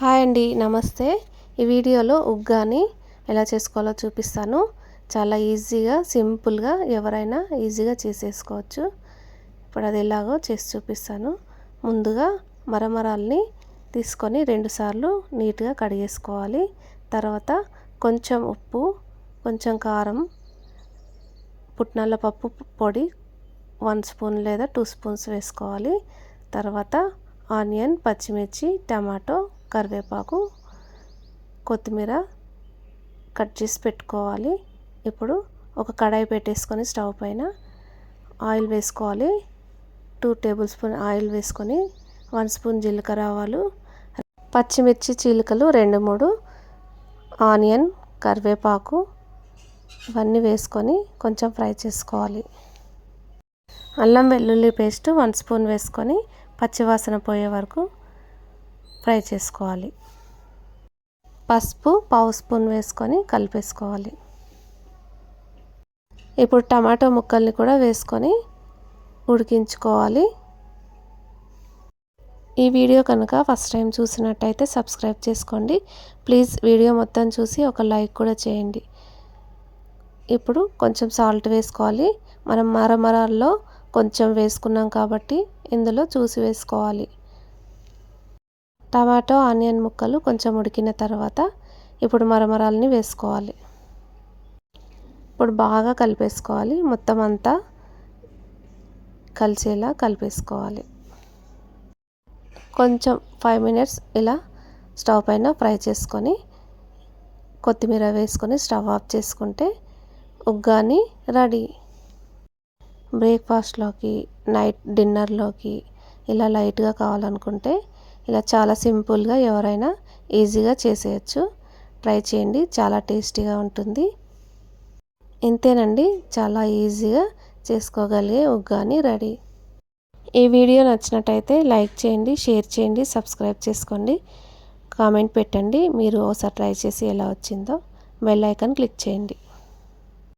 Hi అండి నమస్తే. ఈ వీడియోలో ఉగ్గాని ఎలా చేసుకోవాలో చూపిస్తాను. చాలా ఈజీగా సింపుల్గా ఎవరైనా ఈజీగా చేసేసుకోవచ్చు. ఇప్పుడు అది ఎలాగో చేసి చూపిస్తాను. ముందుగా మరమరాల్ని తీసుకొని రెండుసార్లు నీట్గా కడిగేసుకోవాలి. తర్వాత కొంచెం ఉప్పు కొంచెం కారం పుట్నాల పప్పు పొడి వన్ స్పూన్ లేదా టూ స్పూన్స్ వేసుకోవాలి. తర్వాత ఆనియన్ పచ్చిమిర్చి టమాటో కరివేపాకు కొత్తిమీర కట్ చేసి పెట్టుకోవాలి. ఇప్పుడు ఒక కడాయి పెట్టేసుకొని స్టవ్ పైన ఆయిల్ వేసుకోవాలి. టూ టేబుల్ స్పూన్ ఆయిల్ వేసుకొని వన్ స్పూన్ జీలకర్ర ఆవాలు పచ్చిమిర్చి చీలికలు రెండు మూడు ఆనియన్ కరివేపాకు ఇవన్నీ వేసుకొని కొంచెం ఫ్రై చేసుకోవాలి. అల్లం వెల్లుల్లి పేస్ట్ వన్ స్పూన్ వేసుకొని పచ్చివాసన పోయే వరకు ఫ్రై చేసుకోవాలి. పసుపు పావు స్పూన్ వేసుకొని కలిపేసుకోవాలి. ఇప్పుడు టమాటో ముక్కల్ని కూడా వేసుకొని ఉడికించుకోవాలి. ఈ వీడియో కనుక ఫస్ట్ టైం చూసినట్టయితే సబ్స్క్రైబ్ చేసుకోండి. ప్లీజ్ వీడియో మొత్తం చూసి ఒక లైక్ కూడా చేయండి. ఇప్పుడు కొంచెం సాల్ట్ వేసుకోవాలి. మనం మరమరాల్లో కొంచెం వేసుకున్నాం కాబట్టి ఇందులో చూసి వేసుకోవాలి. టమాటో ఆనియన్ ముక్కలు కొంచెం ఉడికిన తర్వాత ఇప్పుడు మరమరాలని వేసుకోవాలి. ఇప్పుడు బాగా కలిపేసుకోవాలి. మొత్తం అంతా కలిసేలా కలిపేసుకోవాలి. కొంచెం ఫైవ్ మినిట్స్ ఇలా స్టవ్ పైన ఫ్రై చేసుకొని కొత్తిమీర వేసుకొని స్టవ్ ఆఫ్ చేసుకుంటే ఉగ్గాని రెడీ. బ్రేక్ఫాస్ట్లోకి నైట్ డిన్నర్లోకి ఇలా లైట్గా కావాలనుకుంటే ఇలా చాలా సింపుల్గా ఎవరైనా ఈజీగా చేసేయచ్చు. ట్రై చేయండి. చాలా టేస్టీగా ఉంటుంది. ఇంతేనండి. చాలా ఈజీగా చేసుకోగలిగే ఉగ్గాని రెడీ. ఈ వీడియో నచ్చినట్టయితే లైక్ చేయండి షేర్ చేయండి సబ్స్క్రైబ్ చేసుకోండి. కామెంట్ పెట్టండి. మీరు ఒకసారి ట్రై చేసి ఎలా వచ్చిందో బెల్ ఐకాన్ క్లిక్ చేయండి.